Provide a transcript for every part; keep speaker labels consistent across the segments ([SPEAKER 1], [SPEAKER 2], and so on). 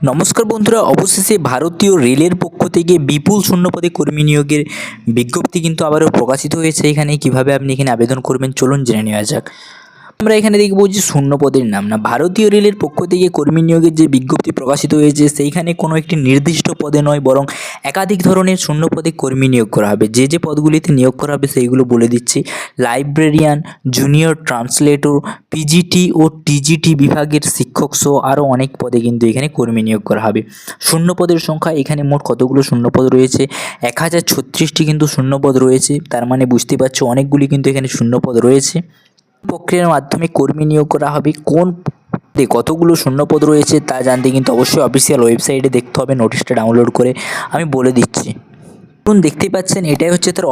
[SPEAKER 1] নমস্কার বন্ধুরা, অবশেষে ভারতীয় রেলের পক্ষ থেকে বিপুল শূন্যপদে কর্মী নিয়োগের বিজ্ঞপ্তি কিন্তু আবারও প্রকাশিত হয়েছে। এখানে কীভাবে আপনি এখানে আবেদন করবেন, চলুন জেনে নেওয়া যাক। আমরা এখানে দেখব যে শূন্যপদের নাম। না, ভারতীয় রেলের পক্ষ থেকে কর্মী নিয়োগের যে বিজ্ঞপ্তি প্রকাশিত হয়েছে, সেইখানে কোনো একটি নির্দিষ্ট পদে নয়, বরং একাধিক ধরনের শূন্য পদে কর্মী নিয়োগ করা হবে। যে যে পদগুলিতে নিয়োগ করা হবে, সেইগুলো বলে দিচ্ছি। লাইব্রেরিয়ান, জুনিয়র ট্রান্সলেটর পিজিটি ও টিজিটি বিভাগের শিক্ষক সহ আরও অনেক পদে কিন্তু এখানে কর্মী নিয়োগ করা হবে। শূন্য পদের সংখ্যা, এখানে মোট কতগুলো শূন্যপদ রয়েছে? এক হাজার ছত্রিশটি কিন্তু শূন্যপদ রয়েছে। তার মানে বুঝতে পারছ, অনেকগুলি কিন্তু এখানে শূন্যপদ রয়েছে। প্রক্রিয়ার মাধ্যমে কর্মী নিয়োগ করা হবে। কোন কতগুলো শূন্যপদ রয়েছে তা জানতে কিন্তু অবশ্যই অফিসিয়াল ওয়েবসাইটে দেখতে হবে নোটিশটা ডাউনলোড করে। আমি বলে দিচ্ছি। দেখতে পাচ্ছেন, এটাই হচ্ছে তার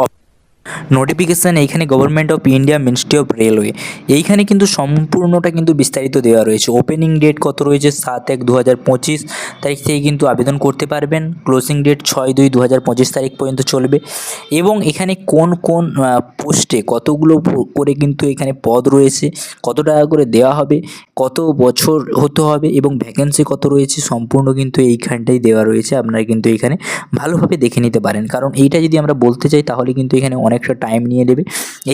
[SPEAKER 1] নোটিফিকেশান এইখানে government of India ministry of railway এইখানে কিন্তু সম্পূর্ণটা কিন্তু বিস্তারিত দেওয়া রয়েছে। ওপেনিং ডেট কত রয়েছে? সাত এক দু তারিখ থেকে কিন্তু আবেদন করতে পারবেন। ক্লোজিং ডেট ছয় দুই দু তারিখ পর্যন্ত চলবে। এবং এখানে কোন কোন পোস্টে কতগুলো করে কিন্তু এখানে পদ রয়েছে, কত টাকা করে দেওয়া হবে, কত বছর হতে হবে এবং ভ্যাকেন্সি কত রয়েছে, সম্পূর্ণ কিন্তু এইখানটাই দেওয়া রয়েছে। আপনারা কিন্তু এখানে ভালোভাবে দেখে নিতে পারেন। কারণ এইটা যদি আমরা বলতে চাই, তাহলে কিন্তু এখানে অনেকটা টাইম নিয়ে নেবে।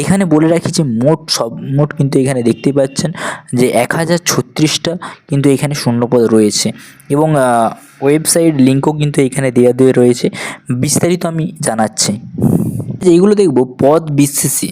[SPEAKER 1] এখানে বলে রাখি যে মোট সব, মোট কিন্তু এখানে দেখতে পাচ্ছেন যে এক হাজার ছত্রিশটা কিন্তু এখানে শূন্যপদ রয়েছে। এবং ওয়েবসাইট লিঙ্কও কিন্তু এখানে দেওয়া দেওয়া রয়েছে। বিস্তারিত আমি জানাচ্ছি। এইগুলো দেখব, পদ বিশেষে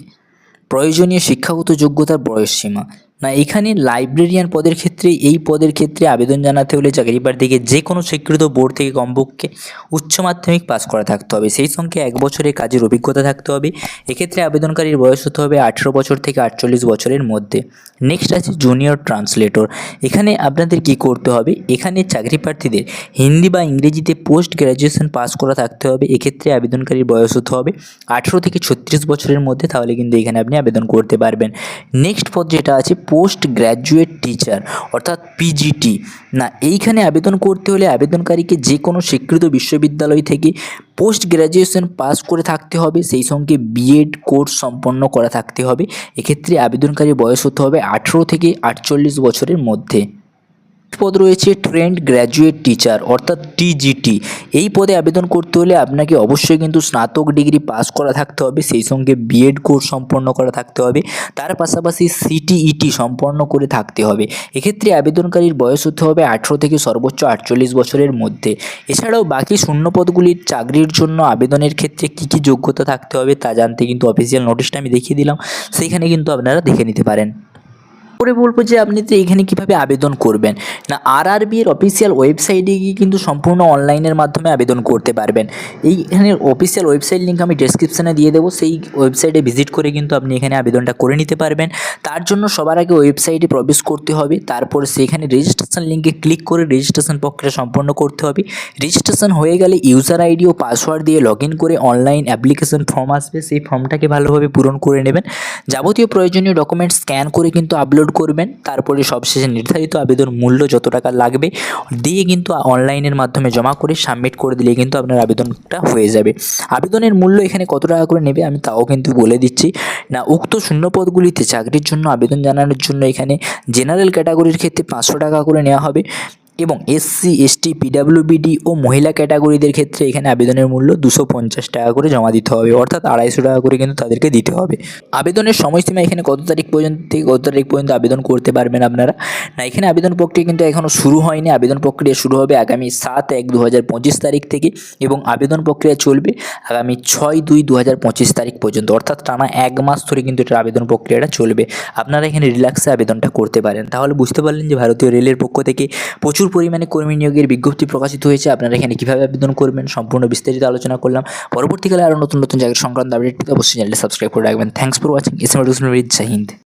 [SPEAKER 1] প্রয়োজনীয় শিক্ষাগত যোগ্যতার বয়সসীমা। না, এখানে লাইব্রেরিয়ান পদের ক্ষেত্রে, এই পদের ক্ষেত্রে আবেদন জানাতে হলে চাকরি প্রার্থীকে যে কোনো স্বীকৃত বোর্ড থেকে কমপক্ষে উচ্চ মাধ্যমিক পাস করা থাকতে হবে। সেই সঙ্গে এক বছরের কাজের অভিজ্ঞতা থাকতে হবে। এক্ষেত্রে আবেদনকারীর বয়স হতে হবে আঠেরো বছর থেকে আটচল্লিশ বছরের মধ্যে। নেক্সট আছে জুনিয়র ট্রান্সলেটর এখানে আপনাদের কি করতে হবে? এখানে চাকরি প্রার্থীদের হিন্দি বা ইংরেজিতে পোস্ট গ্র্যাজুয়েশন পাস করা থাকতে হবে। এক্ষেত্রে আবেদনকারীর বয়স হতে হবে আঠেরো থেকে ছত্রিশ বছরের মধ্যে। তাহলে কিন্তু এখানে আপনি আবেদন করতে পারবেন। নেক্সট পদ যেটা আছে পোস্ট গ্র্যাজুয়েট টিচার, অর্থাৎ পিজিটি না, এইখানে আবেদন করতে হলে আবেদনকারীকে যে কোনো স্বীকৃত বিশ্ববিদ্যালয় থেকে পোস্ট গ্র্যাজুয়েশন পাস করে থাকতে হবে, সেই সঙ্গে বিএড কোর্স সম্পন্ন করা থাকতে হবে। এক্ষেত্রে আবেদনকারী বয়স হতে হবে আঠেরো থেকে আটচল্লিশ বছরের মধ্যে। পদ রয়েছে ট্রেন্ড গ্র্যাজুয়েট টিচার অর্থাৎ টিজিটি এই পদে আবেদন করতে হলে আপনাকে অবশ্যই কিন্তু স্নাতক ডিগ্রি পাস করা থাকতে হবে, সেই সঙ্গে বিএড কোর্স সম্পন্ন করা থাকতে হবে, তার পাশাপাশি সিটিইটি সম্পন্ন করে থাকতে হবে। এক্ষেত্রে আবেদনকারীর বয়স হতে হবে আঠেরো থেকে সর্বোচ্চ আটচল্লিশ বছরের মধ্যে। এছাড়াও বাকি শূন্য পদগুলির চাকরির জন্য আবেদনের ক্ষেত্রে কী কী যোগ্যতা থাকতে হবে তা জানতে কিন্তু অফিসিয়াল নোটিশটা আমি দেখিয়ে দিলাম, সেইখানে কিন্তু আপনারা দেখে নিতে পারেন। পরে বলব যে আপনি তো এখানে কীভাবে আবেদন করবেন? না আরআরবি এর অফিসিয়াল ওয়েবসাইটে গিয়ে কিন্তু সম্পূর্ণ অনলাইনের মাধ্যমে আবেদন করতে পারবেন। এইখানে অফিসিয়াল ওয়েবসাইট লিঙ্ক আমি ডেসক্রিপশানে দিয়ে দেবো। সেই ওয়েবসাইটে ভিজিট করে কিন্তু আপনি এখানে আবেদনটা করে নিতে পারবেন। তার জন্য সবার আগে ওয়েবসাইটে প্রবেশ করতে হবে। তারপর সেখানে রেজিস্ট্রেশন লিঙ্কে ক্লিক করে রেজিস্ট্রেশন প্রক্রিয়া সম্পন্ন করতে হবে। রেজিস্ট্রেশন হয়ে গেলে ইউজার আইডি ও পাসওয়ার্ড দিয়ে লগ করে অনলাইন অ্যাপ্লিকেশন ফর্ম আসবে। সেই ফর্মটাকে ভালোভাবে পূরণ করে নেবেন। যাবতীয় প্রয়োজনীয় ডকুমেন্ট স্ক্যান করে কিন্তু আপলোড করবেন, তারপরে সবশেষে নির্ধারিত আবেদন মূল্য যত টাকা লাগবে, দিয়ে কিন্তু অনলাইনের মাধ্যমে জমা করে সাবমিট করে দিলে কিন্তু আপনার আবেদনটা হয়ে যাবে। আবেদনের মূল্য এখানে কত টাকা করে নেবে আমি তাও কিন্তু বলে দিচ্ছি। না, উক্ত শূন্যপদগুলিতে চাকরির জন্য আবেদন জানানোর জন্য এখানে জেনারেল ক্যাটাগরির ক্ষেত্রে পাঁচশো টাকা করে নেওয়া হবে। এবং এসসি, এসটি, পিডাব্লিউবিডি ও মহিলা ক্যাটাগরিদের ক্ষেত্রে এখানে আবেদনের মূল্য দুশো পঞ্চাশ টাকা করে জমা দিতে হবে অর্থাৎ আড়াইশো টাকা করে কিন্তু তাদেরকে দিতে হবে। আবেদনের সময়সীমা এখানে কত তারিখ পর্যন্ত থেকে কত তারিখ পর্যন্ত আবেদন করতে পারবেন আপনারা? না, এখানে আবেদন প্রক্রিয়া কিন্তু এখনও শুরু হয়নি। আবেদন প্রক্রিয়া শুরু হবে আগামী সাত এক দু তারিখ থেকে এবং আবেদন প্রক্রিয়া চলবে আগামী ছয় দুই দু তারিখ পর্যন্ত। অর্থাৎ টানা এক মাস ধরে কিন্তু এটার আবেদন প্রক্রিয়াটা চলবে। আপনারা এখানে রিল্যাক্সে আবেদনটা করতে পারেন। তাহলে বুঝতে পারলেন যে ভারতীয় রেলের পক্ষ থেকে প্রচুর পরিমাণে কর্মী নিয়োগের বিজ্ঞপ্তি প্রকাশিত হয়েছে। আপনারা এখানে কীভাবে আবেদন করবেন সম্পূর্ণ বিস্তারিত আলোচনা করলাম। পরবর্তীকালে আরও নতুন নতুন জায়গার সংক্রান্ত আপডেট অবশ্যই চ্যানেলটি সাবস্ক্রাইব করে রাখবেন। Thanks for watching S M Jai Hind